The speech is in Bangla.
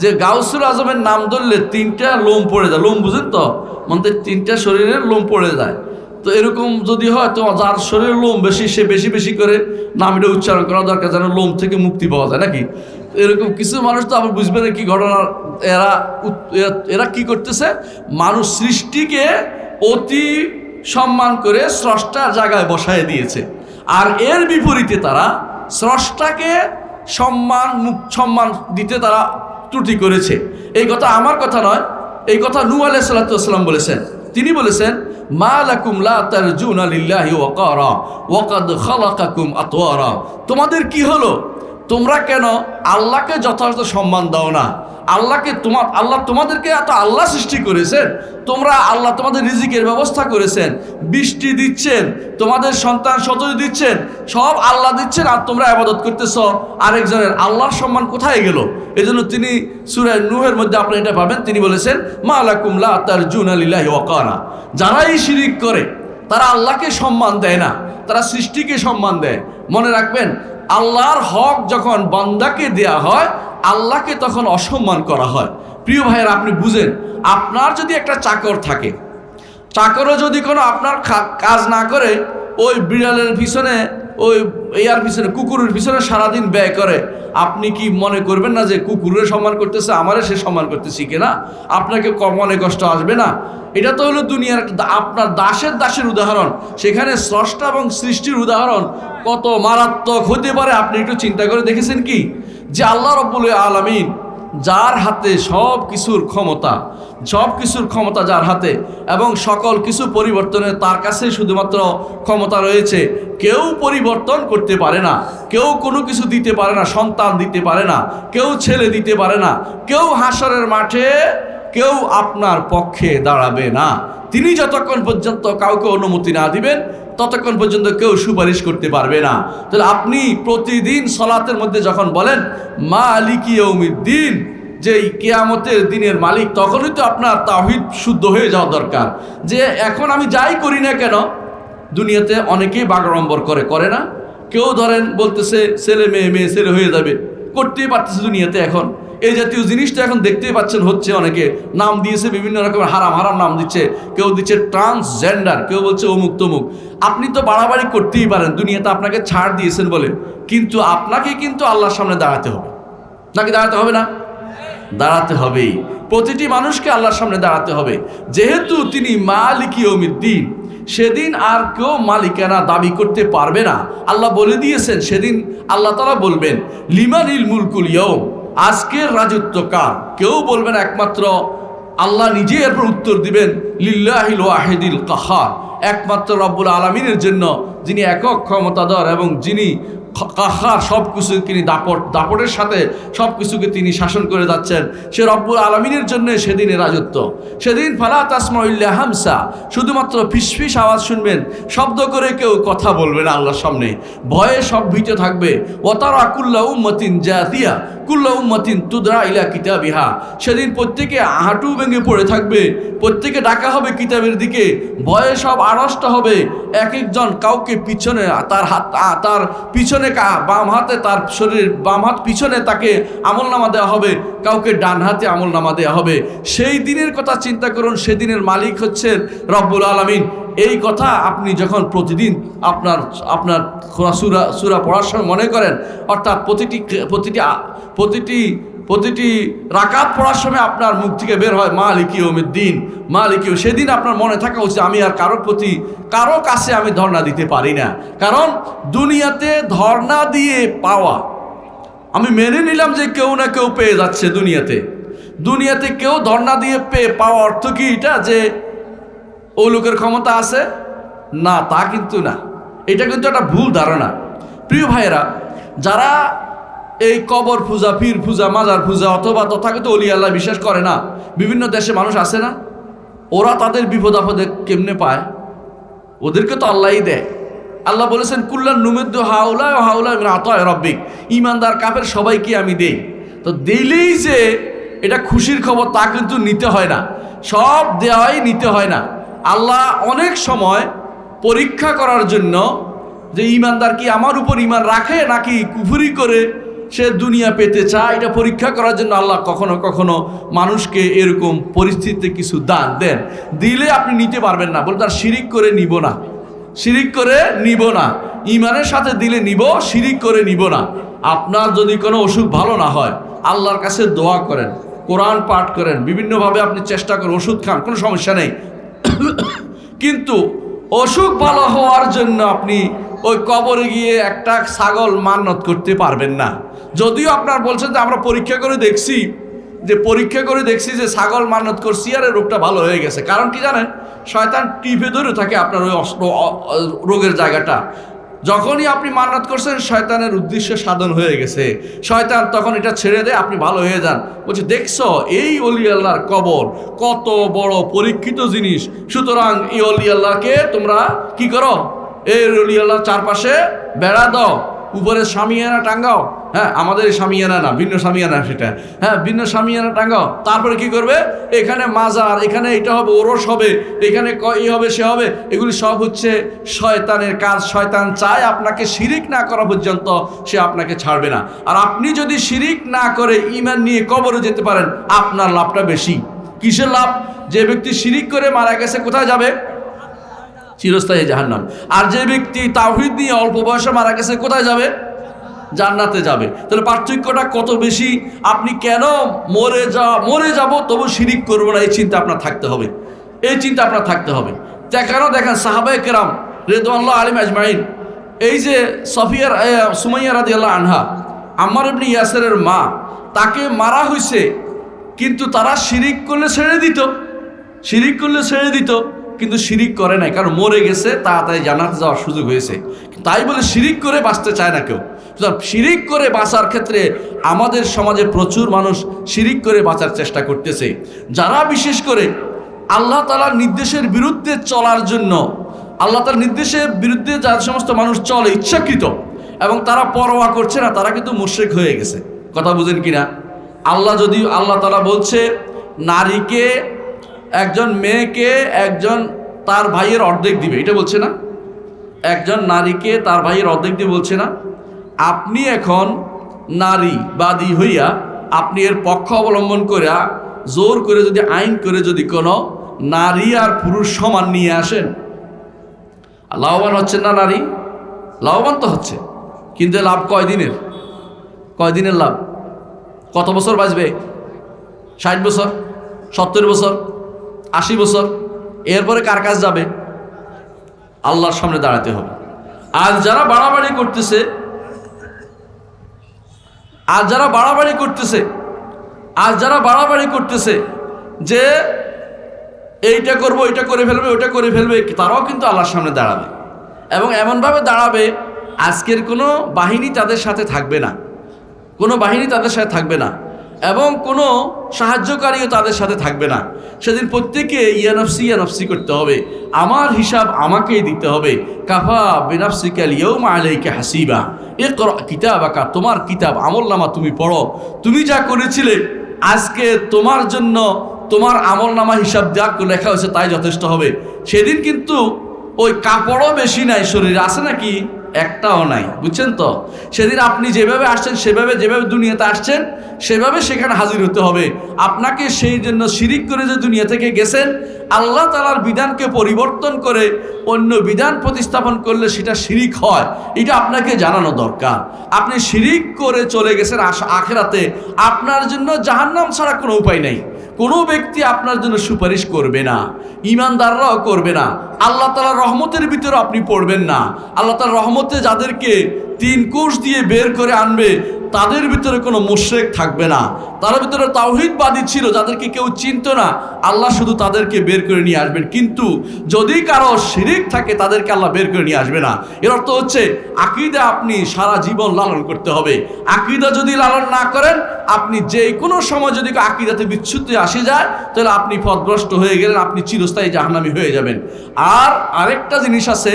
যে গাউসুল আজমের নাম ধরলে তিনটা লোম পড়ে যায়। লোম বুঝেন তো? মানে তিনটা শরীরের লোম পড়ে যায়। তো এরকম যদি হয়, তো যার শরীরের লোম বেশি, সে বেশি বেশি করে নামটা উচ্চারণ করা দরকার যেন লোম থেকে মুক্তি পাওয়া যায়, নাকি? এরকম কিছু মানুষ তো আবার বুঝবে না কি ঘটনা এরা- এরা কি করতেছে? মানুষ সৃষ্টিকে অতি সম্মান করে স্রষ্টার জায়গায় বসায় দিয়েছে। আর এর বিপরীতে তারা স্রষ্টাকে সম্মান, মুখ, সম্মান দিতে তারা ত্রুটি করেছে। এই কথা আমার কথা নয়, এই কথা নু আলাই সাল্লাতাম বলেছেন। তিনি বলেছেন, মা তোমাদের কি হলো? তোমরা কেন আল্লাহকে যথাযথ সম্মান দাও না? আল্লাহকে তোমার আল্লাহ তোমাদেরকে এত আল্লাহ সৃষ্টি করেছেন, তোমরা আল্লাহ তোমাদের রিজিকের ব্যবস্থা করেছেন, বৃষ্টি দিচ্ছেন, তোমাদের সন্তান সততি দিচ্ছেন, সব আল্লাহ দিচ্ছেন আর তোমরা আবাদত করতেছ। আরেকজনের আল্লাহর সম্মান কোথায় গেল? এই জন্য তিনি সুরায় নুহের মধ্যে আপনি এটা পাবেন, তিনি বলেছেন, মা আলাকুমলা তার জুন আলিল্লাহি ওয়াকারা যারাই শিরিক করে, তারা আল্লাহকে সম্মান দেয় না, তারা সৃষ্টিকে সম্মান দেয়। মনে রাখবেন, আল্লাহর হক যখন বান্দাকে দেয়া হয় আল্লাহকে তখন অসম্মান করা হয়। প্রিয় ভাইয়ের, আপনি বুঝেন, আপনার যদি একটা চাকর থাকে, চাকরও যদি কোনো আপনার কাজ না করে, ওই বিড়ালের পিছনে, ওই এয়ার পিছনে, কুকুরের পিছনে সারাদিন ব্যয় করে, আপনি কি মনে করবেন না যে কুকুরের সম্মান করতেছে আমারে সে সম্মান করতে শিখে না আপনাকে মনে কষ্ট আসবে না? এটা তো হলো দুনিয়ার আপনার দাসের দাসের উদাহরণ। সেখানে স্রষ্টা এবং সৃষ্টির উদাহরণ কত মারাত্মক হতে পারে, আপনি একটু চিন্তা করে দেখেছেন কি? যে আল্লাহ রব্বুল আলমিন যার হাতে সব কিছুর ক্ষমতা সব কিছুর ক্ষমতা যার হাতে এবং সকল কিছু পরিবর্তনের তার কাছে শুধুমাত্র ক্ষমতা রয়েছে, কেউ পরিবর্তন করতে পারে না, কেউ কোনো কিছু দিতে পারে না, সন্তান দিতে পারে না, কেউ ছেলে দিতে পারে না, কেউ হাসরের মাঠে কেউ আপনার পক্ষে দাঁড়াবে না। তিনি যতক্ষণ পর্যন্ত কাউকে অনুমতি না দিবেন ততক্ষণ পর্যন্ত কেউ সুপারিশ করতে পারবে না। তাহলে আপনি প্রতিদিন সলাতের মধ্যে যখন বলেন মা আলিকি দিন যে কেয়ামতের দিনের মালিক, তখনই তো আপনার তাহিদ শুদ্ধ হয়ে যাওয়া দরকার। যে এখন আমি যাই করি না কেন, দুনিয়াতে অনেকেই বাগড়ম্বর করে করে না। কেউ ধরেন বলতেছে, ছেলে মেয়ে মেয়ে ছেলে হয়ে যাবে। করতেই পারতেছে দুনিয়াতে এখন। এই জাতীয় জিনিসটা এখন দেখতেই পাচ্ছেন হচ্ছে অনেকে। নাম দিয়েছে বিভিন্ন রকমের, হারাম হারাম নাম দিচ্ছে। কেউ দিচ্ছে ট্রান্সজেন্ডার কেউ বলছে অমুক তমুক। আপনি তো বাড়াবাড়ি করতেই পারেন, দুনিয়াতে আপনাকে ছাড় দিয়েছেন বলে। কিন্তু আপনাকে কিন্তু আল্লাহর সামনে দাঁড়াতে হবে। নাকি দাঁড়াতে হবে না? দাঁড়াতে হবেই। প্রতিটি মানুষকে আল্লাহর সামনে দাঁড়াতে হবে। যেহেতু তিনি মালিকি দিন সেদিন আর কেউ মালিকানা দাবি করতে পারবে না। আল্লাহ বলে দিয়েছেন, সেদিন আল্লাহ তারা বলবেন, লিমানিল মুলকুল ইয়ম আজকের রাজত্ব কার? কেউ বলবেন একমাত্র আল্লাহ নিজে এরপর উত্তর দিবেন লিল্লাহিল ওয়াহিদিল কাহার। একমাত্র রব্বুল আলমিনের জন্য যিনি একক ক্ষমতাধর এবং যিনি কাহার সব কিছু তিনি দাপট, দাপটের সাথে সব কিছুকে তিনি শাসন করে যাচ্ছেন। সে রব্বুল আলমিনের জন্য সেদিনে রাজত্ব। সেদিন ফালা তাসমা হামসা, শুধুমাত্র ফিসফিস আওয়াজ শুনবেন, শব্দ করে কেউ কথা বলবে না আল্লাহর সামনে। ভয়ে সব ভিটে থাকবে। ওতারা কুল্লা উম্মতিন জাতিয়া কুল্লা উম্মতিন তুদরা ইলা কিতাবিহা। সেদিন প্রত্যেকে হাঁটু ভেঙে পড়ে থাকবে। প্রত্যেকে ডাকা হবে কিতাবের দিকে। ভয়ে সব আড়ষ্ট হবে। এক একজন কাউকে পিছনে, তার হাত তার পিছনে কা- বাম হাতে তার শরীর, বাম হাত পিছনে তাকে আমল নামা দেওয়া হবে, কাউকে ডান হাতে আমল নামা দেওয়া হবে। সেই দিনের কথা চিন্তা করুন, সেদিনের মালিক হচ্ছেন রব্বুল আলমিন। এই কথা আপনি যখন প্রতিদিন আপনার আপনার সুরা সুরা পড়ার সময় মনে করেন, অর্থাৎ প্রতিটি প্রতিটি প্রতিটি প্রতিটি রাকাত পড়ার সময় আপনার মুখ থেকে বের হয় মা মালিকি দিন মা মালিকি সেদিন আপনার মনে থাকা উচিত, আমি আর কারোর প্রতি, কারও কাছে আমি ধর্ণা দিতে পারি না। কারণ দুনিয়াতে ধর্ণা দিয়ে পাওয়া, আমি মেনে নিলাম যে কেউ না কেউ পেয়ে যাচ্ছে দুনিয়াতে। দুনিয়াতে কেউ ধর্ণা দিয়ে পেয়ে পাওয়া অর্থ কি এটা? যে ও লোকের ক্ষমতা আছে? না, তা কিন্তু না। এটা কিন্তু একটা ভুল ধারণা। প্রিয় ভাইয়েরা, যারা এই কবর পূজা, পীর পূজা, মাজার পূজা অথবা তথাগত অলি আল্লাহ বিশ্বাস করে না। বিভিন্ন দেশে মানুষ আছে না? ওরা তাদের বিপদ আপদে কেমনে পায়? ওদেরকে তো আল্লাহই দেয়। আল্লাহ বলেছেন, কুল্লান নুমেদ্দ হাউলা হাউলা আতয় রব্বিক। ইমানদার কাপের সবাইকে আমি দেই। তো দিলেই যে এটা খুশির খবর তা কিন্তু নিতে হয় না। সব দেওয়াই নিতে হয় না। আল্লাহ অনেক সময় পরীক্ষা করার জন্য যে ইমানদার কি আমার উপর ইমান রাখে নাকি কুফুরি করে সে দুনিয়া পেতে চায়, এটা পরীক্ষা করার জন্য আল্লাহ কখনো কখনো মানুষকে এরকম পরিস্থিতিতে কিছু দান দেন। দিলে আপনি নিতে পারবেন না। বলে তার শিরিক করে নিব না। শিরিক করে নিব না। ইমানের সাথে দিলে নিব, শিরিক করে নিব না। আপনার যদি কোনো অসুখ ভালো না হয়, আল্লাহর কাছে দোয়া করেন, কোরআন পাঠ করেন, বিভিন্নভাবে আপনি চেষ্টা করেন, ওষুধ খান, কোনো সমস্যা নেই। কিন্তু অসুখ ভালো হওয়ার জন্য আপনি ওই কবরে গিয়ে একটা ছাগল মান্নত করতে পারবেন না। যদিও আপনার বলছেন যে আমরা পরীক্ষা করে দেখছি, যে পরীক্ষা করে দেখছি যে ছাগল মান্নত করছি আর রোগটা ভালো হয়ে গেছে। কারণ কি জানেন? শয়তান টিপে ধরে থাকে আপনার ওই রোগের জায়গাটা। যখনই আপনি মান্নাত করছেন, শয়তানের উদ্দেশ্য সাধন হয়ে গেছে। শয়তান তখন এটা ছেড়ে দেয়, আপনি ভালো হয়ে যান। বলছে, দেখছ, এই অলি আল্লাহর কবর কত বড় পরীক্ষিত জিনিস। সুতরাং এই অলি আল্লাহকে তোমরা কি করো? এই অলি আল্লাহর চারপাশে বেড়া দাও উপরে সামিয়ানা টাঙ্গাও হ্যাঁ আমাদের সামিয়ানা না, ভিন্ন সামিয়ানা সেটা। হ্যাঁ ভিন্ন সামিয়ানা টাঙ্গাও তারপরে কি করবে? এখানে মাজার, এখানে এটা হবে, ওরস হবে, এখানে ই হবে, সে হবে, এগুলি সব হচ্ছে শয়তানের কাজ। শয়তান চায় আপনাকে শিরিক না করা পর্যন্ত সে আপনাকে ছাড়বে না। আর আপনি যদি শিরিক না করে ইমান নিয়ে কবরে যেতে পারেন, আপনার লাভটা বেশি। কিসের লাভ? যে ব্যক্তি শিরিক করে মারা গেছে, কোথায় যাবে? চিরস্থায়ী জাহান্নাম। আর যে ব্যক্তি তাওহিদ নিয়ে অল্প বয়সে মারা গেছে, কোথায় যাবে? জান্নাতে যাবে। তাহলে পার্থক্যটা কত বেশি? আপনি কেন মরে যা, মরে যাব, তবু শিরিক করব না, এই চিন্তা আপনার থাকতে হবে। এই চিন্তা আপনার থাকতে হবে। কেন দেখেন সাহাবাই কেরাম রেদওয়াল্লাহ আলিম আজমাইন, এই যে সফিয়ার সুমাইয়া রাদি আল্লাহ আনহা আমার ইবনি ইয়াসেরের মা, তাকে মারা হয়েছে কিন্তু তারা শিরিক করলে ছেড়ে দিত। শিরিক করলে ছেড়ে দিত। কিন্তু শিরিক করে নাই, কারণ মরে গেছে, তাড়াতাড়ি জানাতে যাওয়ার সুযোগ হয়েছে। তাই বলে শিরিক করে বাঁচতে চায় না কেউ। শিরিক করে বাঁচার ক্ষেত্রে আমাদের সমাজে প্রচুর মানুষ শিরিক করে বাঁচার চেষ্টা করতেছে। যারা বিশেষ করে আল্লাহ তালার নির্দেশের বিরুদ্ধে চলার জন্য, আল্লাহ তার নির্দেশের বিরুদ্ধে যার সমস্ত মানুষ চলে ইচ্ছাকৃত, এবং তারা পরোয়া করছে না, তারা কিন্তু মুশ্রিক হয়ে গেছে। কথা বুঝেন কিনা? আল্লাহ যদি আল্লাহ তালা বলছে, নারীকে একজন মেয়েকে একজন তার ভাইয়ের অর্ধেক দিবে, এটা বলছে না? একজন নারীকে তার ভাইয়ের অর্ধেক দিয়ে বলছে না? আপনি এখন নারী বাদী হইয়া আপনি এর পক্ষ অবলম্বন করিয়া জোর করে যদি আইন করে যদি কোনো নারী আর পুরুষ সমান নিয়ে আসেন। লাভবান হচ্ছেন না নারী? লাভবান তো হচ্ছে। কিন্তু লাভ কয় দিনের কয় দিনের লাভ? কত বছর বাঁচবে? ষাট বছর? সত্তর বছর? আশি বছর। এরপরে কার কাজ যাবে? আল্লাহর সামনে দাঁড়াতে হবে। আর যারা বাড়াবাড়ি করতেছে, আর যারা বাড়াবাড়ি করতেছে, আর যারা বাড়াবাড়ি করতেছে যে এইটা করব এইটা করে ফেলবে, ওইটা করে ফেলবে, তারাও কিন্তু আল্লাহর সামনে দাঁড়াবে। এবং এমনভাবে দাঁড়াবে, আজকের কোনো বাহিনী তাদের সাথে থাকবে না। কোনো বাহিনী তাদের সাথে থাকবে না। এবং কোনো সাহায্যকারীও তাদের সাথে থাকবে না। সেদিন প্রত্যেকে ইয়ানফসি ইয়ানফসি করতে হবে। আমার হিসাব আমাকেই দিতে হবে। কাফা বেনাফসিকাল ইয়ৌমা আলাইকে হাসিবা। এ কিতাব আঁকা তোমার কিতাব আমল নামা তুমি পড়ো। তুমি যা করেছিলে, আজকে তোমার জন্য তোমার আমল নামা হিসাব যা লেখা হয়েছে তাই যথেষ্ট হবে। সেদিন কিন্তু ওই কাপড়ও বেশি নাই, শরীরে আছে নাকি? একটাও নাই, বুঝছেন তো? সেদিন আপনি যেভাবে আসছেন, সেভাবে যেভাবে দুনিয়াতে আসছেন, সেভাবে সেখানে হাজির হতে হবে। আপনাকে সেই জন্য শিরিক করে যে দুনিয়া থেকে গেছেন, আল্লাহ তালার বিধানকে পরিবর্তন করে অন্য বিধান প্রতিস্থাপন করলে সেটা শিরিক হয়। এটা আপনাকে জানানো দরকার। আপনি শিরিক করে চলে গেছেন আখেরাতে। আপনার জন্য জাহান্নাম ছাড়া কোনো উপায় নেই। কোনো ব্যক্তি আপনার জন্য সুপারিশ করবে না ইমানদাররাও করবে না, আল্লাহ তালার রহমতের ভিতরে আপনি পড়বেন না। আল্লাহ তালার রহমতে যাদেরকে তিন কোষ দিয়ে বের করে আনবে তাদের ভিতরে কোনো মুশ্রেক থাকবে না। তার ভিতরে তাওহিদবাদী ছিল, যাদেরকে কেউ চিনত না। আল্লাহ শুধু তাদেরকে বের করে নিয়ে আসবেন। কিন্তু যদি কারও শিরিক থাকে, তাদেরকে আল্লাহ বের করে নিয়ে আসবে না। এর অর্থ হচ্ছে, আকিদা আপনি সারা জীবন লালন করতে হবে। আকিদা যদি লালন না করেন, আপনি যে কোনো সময় যদি আকিদাতে বিচ্ছুতি আসে যায়, তাহলে আপনি পথভ্রষ্ট হয়ে গেলেন, আপনি চিরস্থায়ী জাহান্নামী হয়ে যাবেন। আর আরেকটা জিনিস আছে